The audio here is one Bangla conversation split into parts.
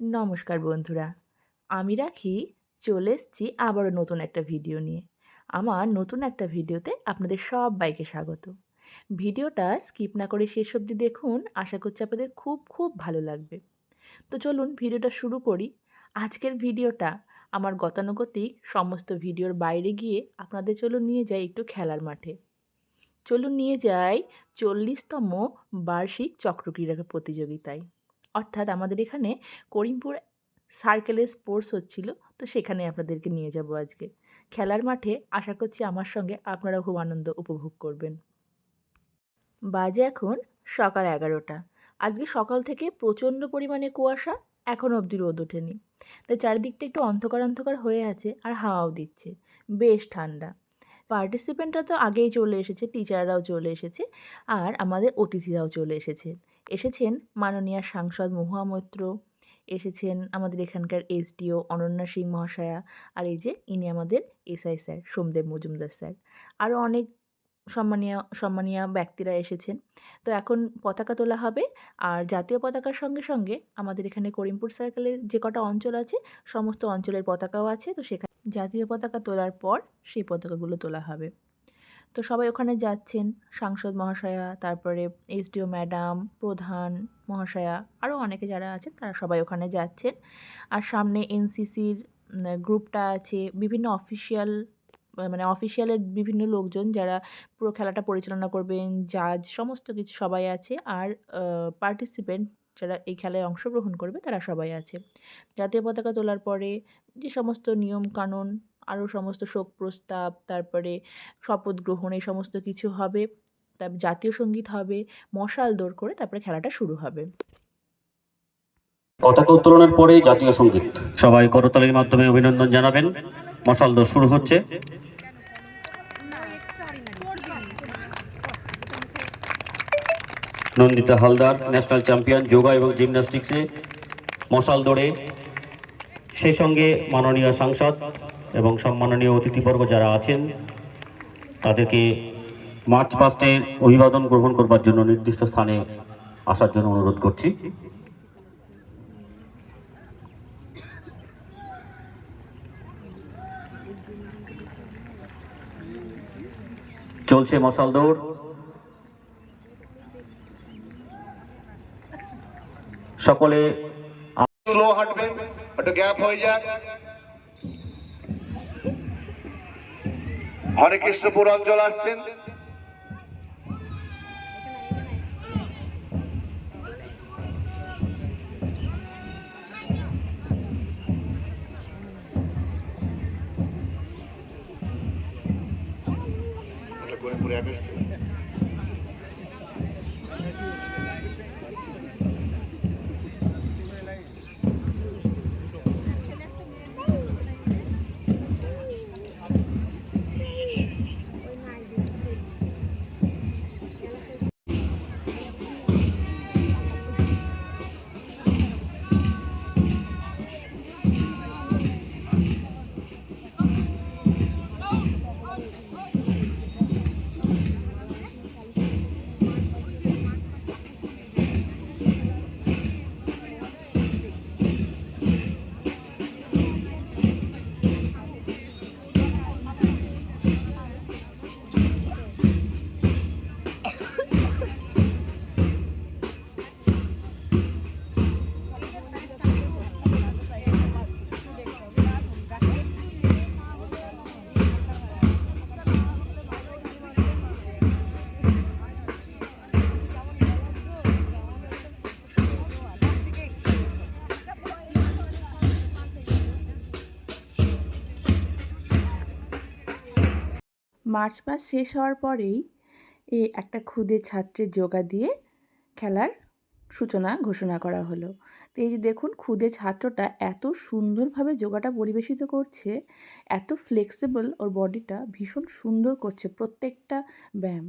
নমস্কার বন্ধুরা, আমি রাখি, চলে এসছি আবারও নতুন একটা ভিডিও নিয়ে। আমার নতুন একটা ভিডিওতে আপনাদের সবাইকে স্বাগত। ভিডিওটা স্কিপ না করে শেষ অবধি দেখুন, আশা করছি আপনাদের খুব খুব ভালো লাগবে। তো চলুন ভিডিওটা শুরু করি। আজকের ভিডিওটা আমার গতানুগতিক সমস্ত ভিডিওর বাইরে গিয়ে আপনাদের চলুন নিয়ে যাই একটু খেলার মাঠে। চলুন নিয়ে যাই চল্লিশতম বার্ষিক চক্রক্রীড়া প্রতিযোগিতায়। অর্থাৎ আমাদের এখানে করিমপুর সার্কেলে স্পোর্টস হচ্ছিল, তো সেখানে আপনাদেরকে নিয়ে যাব আজকে। খেলার মাঠে আশা করছি আমার সঙ্গে আপনারা খুব আনন্দ উপভোগ করবেন। বাজে এখন সকাল এগারোটা। আজকে সকাল থেকে প্রচণ্ড পরিমাণে কুয়াশা, এখন অবধি রোদ ওঠেনি। তাই চারিদিকটা একটু অন্ধকার অন্ধকার হয়ে আছে আর হাওয়াও দিচ্ছে। বেশ ঠান্ডা। পার্টিসিপেন্টরা তো আগেই চলে এসেছে টিচাররাও চলে এসেছে আর আমাদের অতিথিরাও চলে এসেছে। এসেছেন মাননীয় সাংসদ মহুয়া মৈত্র, এসেছেন আমাদের এখানকার এসডিও অনন্যা সিং মহাশয়া, আর এই যে ইনি আমাদের SI sir, Somdev Majumdar sir. আরও অনেক সম্মানীয় সম্মানীয় ব্যক্তিরা এসেছেন। তো এখন পতাকা তোলা হবে, আর জাতীয় পতাকার সঙ্গে সঙ্গে আমাদের এখানে করিমপুর সার্কেলের যে কটা অঞ্চল আছে, সমস্ত অঞ্চলের পতাকাও আছে। তো সেখানে জাতীয় পতাকা তোলার পর সেই পতাকাগুলো তোলা হবে। তো সবাই ওখানে যাচ্ছেন। সাংসদ মহাশয়া, তারপরে এসডিও ম্যাডাম, প্রধান মহাশয়া, আরও অনেকে যারা আছেন, তারা সবাই ওখানে যাচ্ছেন। আর সামনে এনসিসির গ্রুপটা আছে, বিভিন্ন অফিসিয়াল মানে অফিসিয়ালের বিভিন্ন লোকজন যারা পুরো খেলাটা পরিচালনা করবেন, জাজ, সমস্ত কিছু সবাই আছে। আর পার্টিসিপেন্ট যারা এই খেলায় অংশগ্রহণ করবে, তারা সবাই আছে। জাতীয় পতাকা তোলার পরে যে সমস্ত নিয়ম কানুন আরও সমস্ত শোক প্রস্তাব তারপরে শপথ গ্রহণ এই সমস্ত কিছু হবে। তারপর জাতীয় সংগীত হবে মশাল দৌড় করে তারপরে খেলাটা শুরু হবে। পতাকা উত্তোলনের পরে জাতীয় সংগীত। সবাই করতালির মাধ্যমে অভিনন্দন জানাবেন। মশাল দৌড় শুরু হচ্ছে। Nandita Haldar national champion yoga এবং জিমন্যাস্টিক্সে মশাল দৌড়ে। সেই সঙ্গে মাননীয় সাংসদ এবং সম্মাননীয় অতিথিবর্গ যারা আছেন, তাদেরকে মার্চ পাস্টে অভিবাদন গ্রহণ করবার জন্য নির্দিষ্ট স্থানে আসার জন্য অনুরোধ করছি। চলছে মশাল দৌড়। সকলে স্লো হাঁটবেন, একটু গ্যাপ হয়ে যাক। হরে কৃষ্ণপুর অঞ্চল আসছেন। এসছে। মার্চ মাস শেষ হওয়ার পরেই এ একটা ক্ষুদে ছাত্রের যোগা দিয়ে খেলার সূচনা ঘোষণা করা হলো। তো এই যে দেখুন ক্ষুদে ছাত্রটা এত সুন্দরভাবে যোগাটা পরিবেশিত করছে, এত ফ্লেক্সিবল ওর বডিটা ভীষণ সুন্দর করছে প্রত্যেকটা ব্যায়াম।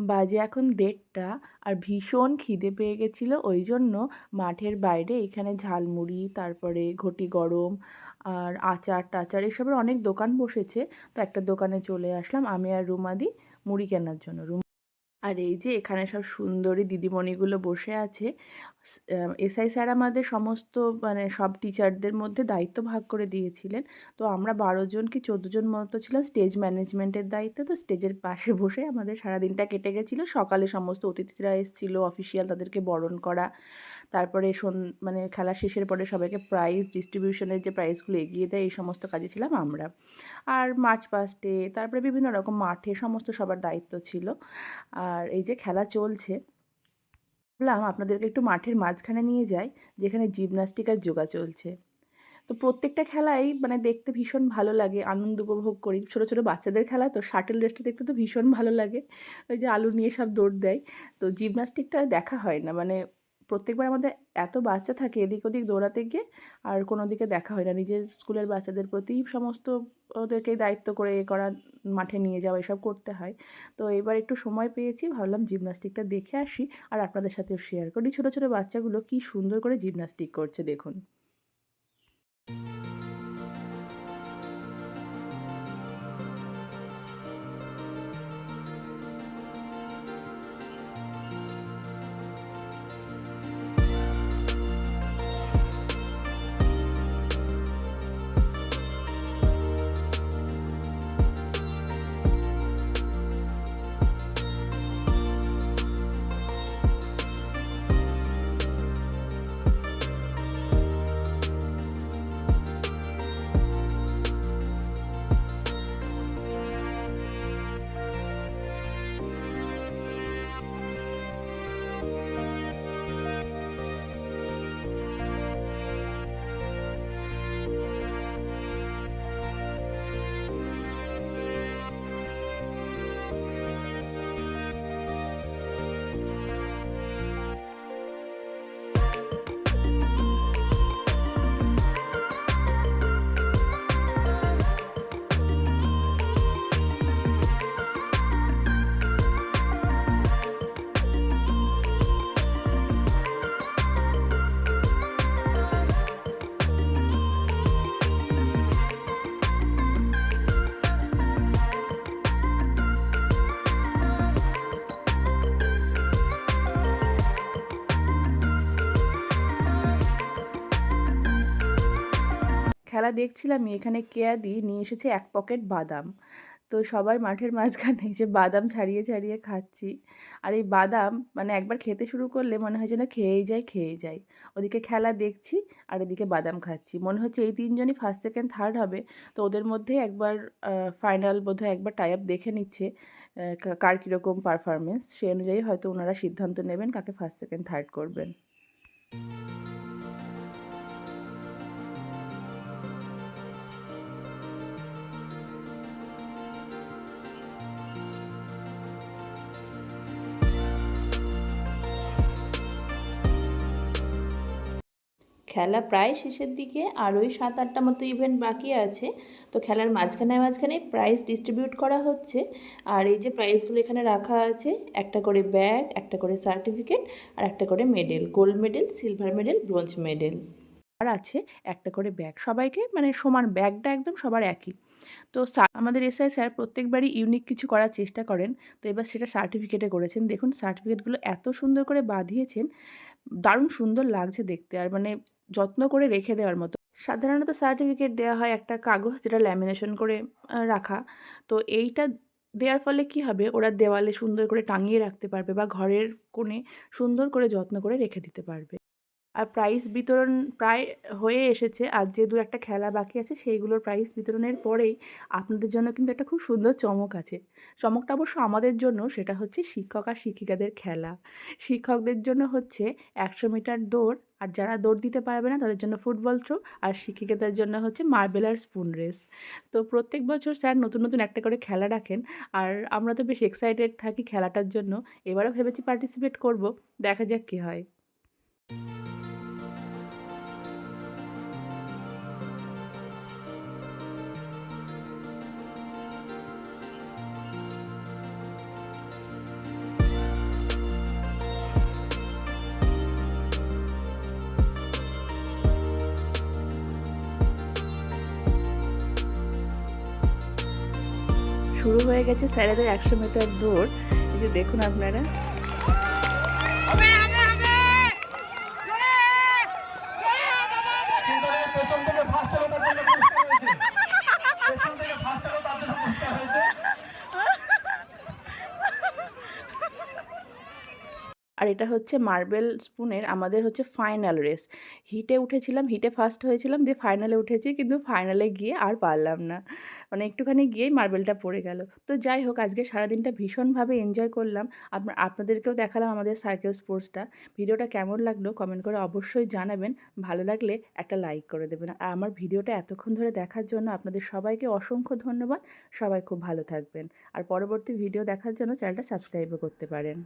বাজে এখন দেড়টা আর ভীষণ খিদে পেয়ে গেছিল, ওই জন্য মাঠের বাইরে এখানে ঝালমুড়ি, তারপরে ঘটি গরম আর আচার টাচার এসবের অনেক দোকান বসেছে। তো একটা দোকানে চলে আসলাম আমি আর রুমাদি মুড়ি কেনার জন্য। রুম আর এই যে এখানে সব সুন্দরী দিদিমণিগুলো বসে আছে এসআই স্যার আমাদের সমস্ত মানে সব টিচারদের মধ্যে দায়িত্ব ভাগ করে দিয়েছিলেন। তো আমরা বারো জন কি চোদ্দ জন মতো ছিলাম স্টেজ ম্যানেজমেন্টের দায়িত্ব। তো স্টেজের পাশে বসে আমাদের সারাদিনটা কেটে গেছিল। সকালে সমস্ত অতিথিরা এসেছিল, অফিসিয়াল তাদেরকে বরণ করা। তারপরে মানে খেলা শেষের পরে সবাইকে প্রাইজ ডিস্ট্রিবিউশনের যে প্রাইজগুলো এগিয়ে দেয়, এই সমস্ত কাজে ছিলাম আমরা। আর মার্চ পাস্টে তারপরে বিভিন্ন রকম মাঠে সমস্ত সবার দায়িত্ব ছিল। আর এই যে খেলা চলছে, ভাবলাম আপনাদেরকে একটু মাঠের মাঝখানে নিয়ে যাই, যেখানে জিমনাস্টিক আর যোগা চলছে। তো প্রত্যেকটা খেলাই মানে দেখতে ভীষণ ভালো লাগে, আনন্দ উপভোগ করি। ছোটো ছোটো বাচ্চাদের খেলা, তো শাটেল রেসটা দেখতে তো ভীষণ ভালো লাগে। ওই যে আলু নিয়ে সব দৌড় দেয়। তো জিমনাস্টিকটা দেখা হয় না মানে প্রত্যেকবার আমাদের এত বাচ্চা থাকে এদিক ওদিক দৌড়াতে গিয়ে আর কোনো দিকে দেখা হয় না। নিজের স্কুলের বাচ্চাদের প্রতি সমস্ত ওদেরকেই দায়িত্ব করে এ করা, মাঠে নিয়ে যাওয়া এসব করতে হয়। তো এবার একটু সময় পেয়েছি, ভাবলাম জিমনাস্টিকটা দেখে আসি আর আপনাদের সাথেও শেয়ার করি। ছোটো ছোটো বাচ্চাগুলো কি সুন্দর করে জিমনাস্টিক করছে দেখুন। খেলা দেখছিলামই এখানে কেয়াদি নিয়ে এসেছে এক পকেট বাদাম। তো সবাই মাঠের মাঝখানে যে বাদাম ছাড়িয়ে ছাড়িয়ে খাচ্ছি। আর এই বাদাম মানে একবার খেতে শুরু করলে মনে হয় যেন খেয়েই যায় খেয়েই যায়। ওদিকে খেলা দেখছি আর এদিকে বাদাম খাচ্ছি। মনে হচ্ছে এই তিনজনই ফার্স্ট সেকেন্ড থার্ড হবে। তো ওদের মধ্যে একবার ফাইনাল বোধহয় একবার টাই আপ দেখে নিচ্ছে কার কীরকম পারফরমেন্স সেই অনুযায়ী হয়তো ওনারা সিদ্ধান্ত নেবেন কাকে ফার্স্ট সেকেন্ড থার্ড করবেন। খেলা প্রায় শেষের দিকে, আর ওই সাত আটটা মতো ইভেন্ট বাকি আছে। তো খেলার মাঝখানে মাঝখানে প্রাইজ ডিস্ট্রিবিউট করা হচ্ছে। আর এই যে প্রাইজগুলো এখানে রাখা আছে, একটা করে ব্যাগ একটা করে সার্টিফিকেট আর একটা করে medal gold medal silver medal bronze medal আর আছে একটা করে ব্যাগ সবাইকে মানে সমান ব্যাগটা একদম সবার একই। তো আমাদের এসআই স্যার প্রত্যেকবারই ইউনিক কিছু করার চেষ্টা করেন। তো এবার সেটা সার্টিফিকেটে করেছেন। দেখুন সার্টিফিকেটগুলো এত সুন্দর করে বাঁধিয়েছেন। দারুণ সুন্দর লাগছে দেখতে আর মানে যত্ন করে রেখে দেওয়ার মতো। সাধারণত সার্টিফিকেট দেওয়া হয় একটা কাগজ যেটা ল্যামিনেশন করে রাখা। তো এইটা দেওয়ার ফলে কি হবে? ওরা দেওয়ালে সুন্দর করে টাঙিয়ে রাখতে পারবে বা ঘরের কোণে সুন্দর করে যত্ন করে রেখে দিতে পারবে। আর প্রাইজ বিতরণ প্রায় হয়ে এসেছে। আর যে দু একটা খেলা বাকি আছে, সেইগুলোর প্রাইজ বিতরণের পরেই আপনাদের জন্য কিন্তু একটা খুব সুন্দর চমক আছে। চমকটা অবশ্য আমাদের জন্য, সেটা হচ্ছে শিক্ষক আর শিক্ষিকাদের খেলা। শিক্ষকদের জন্য হচ্ছে একশো মিটার দৌড়, আর যারা দৌড় দিতে পারবে না, তাদের জন্য ফুটবল থ্রো আর শিক্ষিকাদের জন্য হচ্ছে মার্বেল আর স্পুন রেস তো প্রত্যেক বছর স্যার নতুন নতুন একটা করে খেলা রাখেন, আর আমরা তো বেশ এক্সাইটেড থাকি খেলাটার জন্য। এবারও ভেবেছি পার্টিসিপেট করব, দেখা যাক কী হয়। শুরু হয়ে গেছে স্যারেদের একশো মিটার দৌড় এই যে দেখুন আপনারা এটা হচ্ছে মার্বেল স্পুনের আমাদের হচ্ছে ফাইনাল রেস। হিটে উঠেছিলাম, হিটে ফার্স্ট হয়েছিলাম যে ফাইনালে উঠেছি, কিন্তু ফাইনালে গিয়ে আর পারলাম না। মানে একটুখানি গিয়েই মার্বেলটা পড়ে গেল। তো যাই হোক, আজকে সারাদিনটা ভীষণভাবে এনজয় করলাম। আপনার আপনাদেরকেও দেখালাম আমাদের সার্কেল স্পোর্টসটা ভিডিওটা কেমন লাগল কমেন্ট করে অবশ্যই জানাবেন। ভালো লাগলে একটা লাইক করে দেবেন। আর আমার ভিডিওটা এতক্ষণ ধরে দেখার জন্য আপনাদের সবাইকে অসংখ্য ধন্যবাদ। সবাই খুব ভালো থাকবেন। আর পরবর্তী ভিডিও দেখার জন্য চ্যানেলটা সাবস্ক্রাইবও করতে পারেন।